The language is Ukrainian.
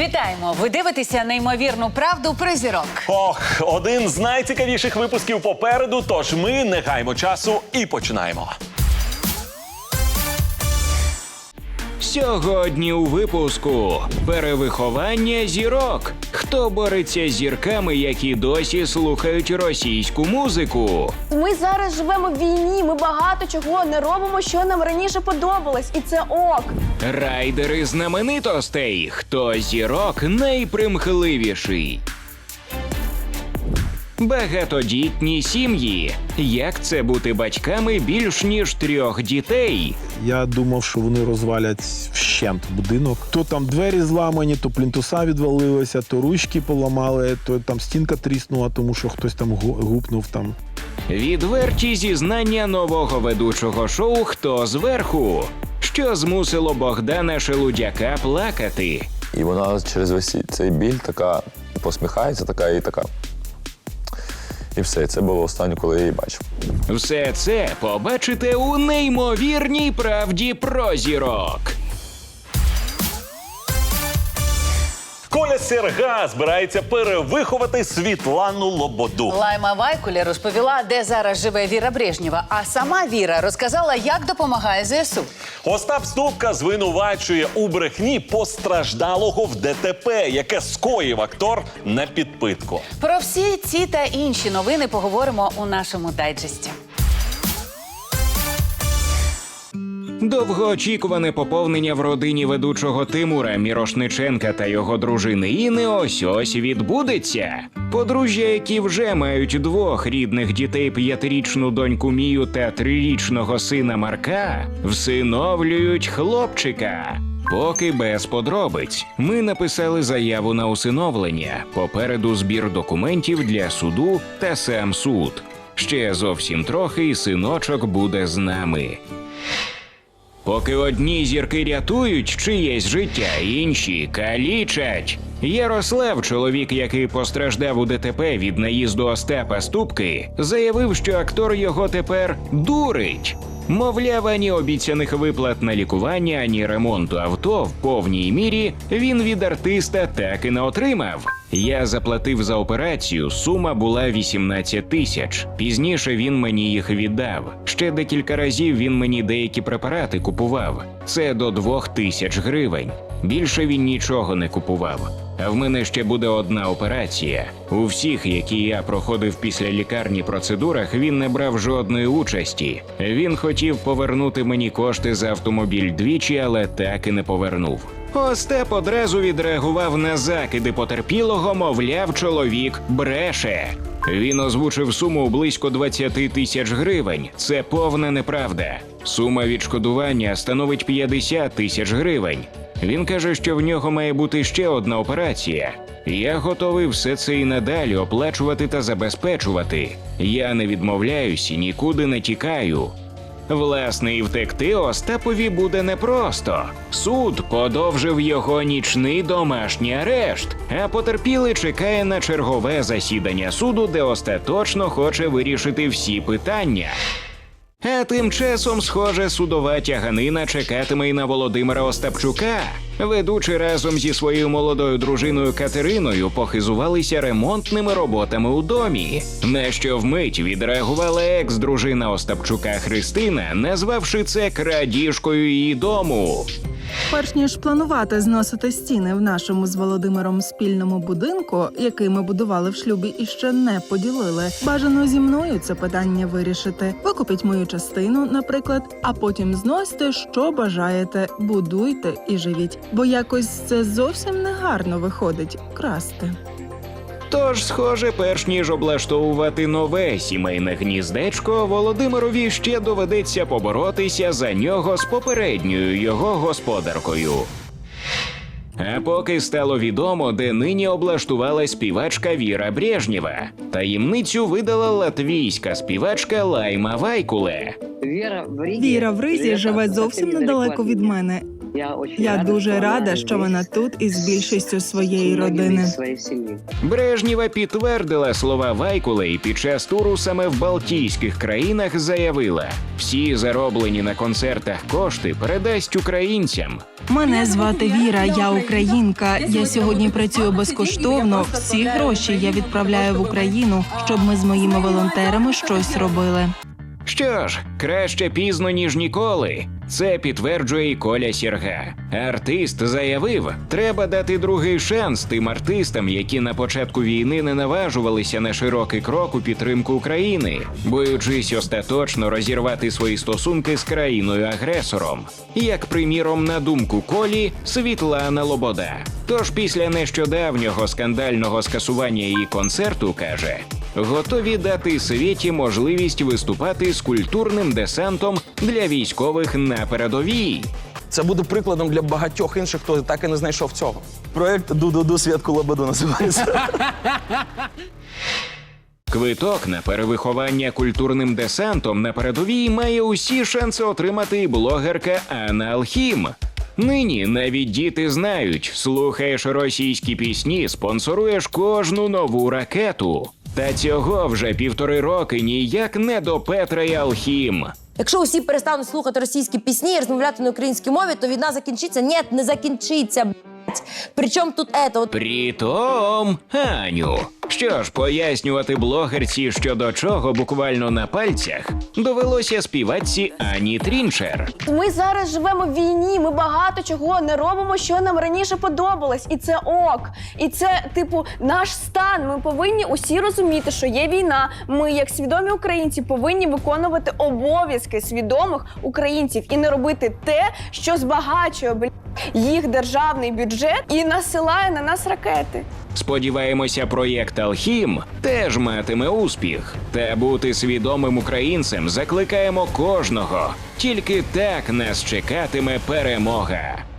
Вітаємо! Ви дивитеся неймовірну правду про зірок. Ох, один з найцікавіших випусків попереду. Тож ми не гаймо часу і починаємо. Сьогодні у випуску перевиховання зірок. Хто бореться з зірками, які досі слухають російську музику? Ми зараз живемо в війні. Ми багато чого не робимо, що нам раніше подобалось, і це ок. Райдери знаменитостей. Хто зірок найпримхливіший? Багатодітні сім'ї. Як це бути батьками більш ніж трьох дітей? Я думав, що вони розвалять вщент будинок. То там двері зламані, то плінтуса відвалилися, то ручки поламали, то там стінка тріснула, тому що хтось там гу- гупнув там. Відверті зізнання нового ведучого шоу Хто зверху? Що змусило Богдана Шелудяка плакати? І вона через весь цей біль така посміхається, така і така. І все, це було останнє, коли я її бачив. Все це побачите у неймовірній правді про зірок. Коля Серга збирається перевиховати Світлану Лободу. Лайма Вайкулі розповіла, де зараз живе Віра Брежнєва. А сама Віра розказала, як допомагає ЗСУ. Остап Ступка звинувачує у брехні постраждалого в ДТП, яке скоїв актор на підпитку. Про всі ці та інші новини поговоримо у нашому дайджесті. Довгоочікуване поповнення в родині ведучого Тимура Мірошниченка та його дружини Іни ось ось відбудеться. Подружжя, які вже мають двох рідних дітей, п'ятирічну доньку Мію та трирічного сина Марка, всиновлюють хлопчика. Поки без подробиць ми написали заяву на усиновлення. Попереду збір документів для суду та сам суд. Ще зовсім трохи, і синочок буде з нами. Поки одні зірки рятують чиєсь життя, інші калічать. Ярослав, чоловік, який постраждав у ДТП від наїзду Остапа Ступки, заявив, що актор його тепер дурить. Мовляв, ані обіцяних виплат на лікування, ані ремонту авто в повній мірі він від артиста так і не отримав. Я заплатив за операцію, сума була 18 тисяч. Пізніше він мені їх віддав. Ще декілька разів він мені деякі препарати купував. Це до двох тисяч гривень. Більше він нічого не купував. А в мене ще буде одна операція. У всіх, які я проходив після лікарні процедурах, він не брав жодної участі. Він хотів повернути мені кошти за автомобіль двічі, але так і не повернув. Остап одразу відреагував на закиди потерпілого, мовляв, чоловік бреше. Він озвучив суму близько 20 тисяч гривень. Це повна неправда. Сума відшкодування становить 50 тисяч гривень. Він каже, що в нього має бути ще одна операція. Я готовий все це і надалі оплачувати та забезпечувати. Я не відмовляюсь і нікуди не тікаю. Власне, і втекти Остапові буде непросто. Суд подовжив його нічний домашній арешт, а потерпілий чекає на чергове засідання суду, де остаточно хоче вирішити всі питання. А тим часом, схоже, судова тяганина чекатиме й на Володимира Остапчука. Ведучі разом зі своєю молодою дружиною Катериною похизувалися ремонтними роботами у домі. На що вмить відреагувала екс-дружина Остапчука Христина, назвавши це крадіжкою її дому. Перш ніж планувати зносити стіни в нашому з Володимиром спільному будинку, який ми будували в шлюбі і ще не поділили, бажано зі мною це питання вирішити. Викупіть мою частину, наприклад, а потім зносьте, що бажаєте, будуйте і живіть. Бо якось це зовсім не гарно виходить красти. Тож, схоже, перш ніж облаштовувати нове сімейне гніздечко, Володимирові ще доведеться поборотися за нього з попередньою його господаркою. А поки стало відомо, де нині облаштувала співачка Віра Брежнєва. Таємницю видала латвійська співачка Лайма Вайкуле. Віра в Віра в Ризі живе зовсім недалеко від мене. Я, дуже рада, що вона тут із більшістю своєї родини. Брежнєва підтвердила слова Вайкула і під час туру саме в Балтійських країнах заявила: всі зароблені на концертах кошти передасть українцям. Мене звати Віра, я українка. Я сьогодні працюю безкоштовно. Всі гроші я відправляю в Україну, щоб ми з моїми волонтерами щось робили. Що ж, краще пізно ніж ніколи. Це підтверджує і Коля Сірга. Артист заявив, треба дати другий шанс тим артистам, які на початку війни не наважувалися на широкий крок у підтримку України, боючись остаточно розірвати свої стосунки з країною-агресором. Як приміром, на думку Колі, Світлана Лобода. Тож після нещодавнього скандального скасування її концерту каже. Готові дати світі можливість виступати з культурним десантом для військових на передовій. Це буде прикладом для багатьох інших, хто так і не знайшов цього. Проект Ду-ду-ду Святку Лободу називається. Квиток на перевиховання культурним десантом на передовій має усі шанси отримати і блогерка Анна Алхім. Нині навіть діти знають, слухаєш російські пісні, спонсоруєш кожну нову ракету. Та цього вже півтори роки ніяк не до Петра і Алхім. Якщо усі перестануть слухати російські пісні і розмовляти на українській мові, то війна закінчиться. Ні, не закінчиться. Причому тут ето? Притом, Аню, що ж пояснювати блогерці, що до чого буквально на пальцях, довелося співачці Ані Трінчер. Ми зараз живемо в війні. Ми багато чого не робимо, що нам раніше подобалось, і це ок. І це, типу, наш стан. Ми повинні усі розуміти, що є війна. Ми, як свідомі українці, повинні виконувати обов'язки свідомих українців і не робити те, що збагачує бля, їх державний бюджет і насилає на нас ракети. Сподіваємося, проєкт Алхім теж матиме успіх. Та бути свідомим українцем закликаємо кожного. Тільки так нас чекатиме перемога.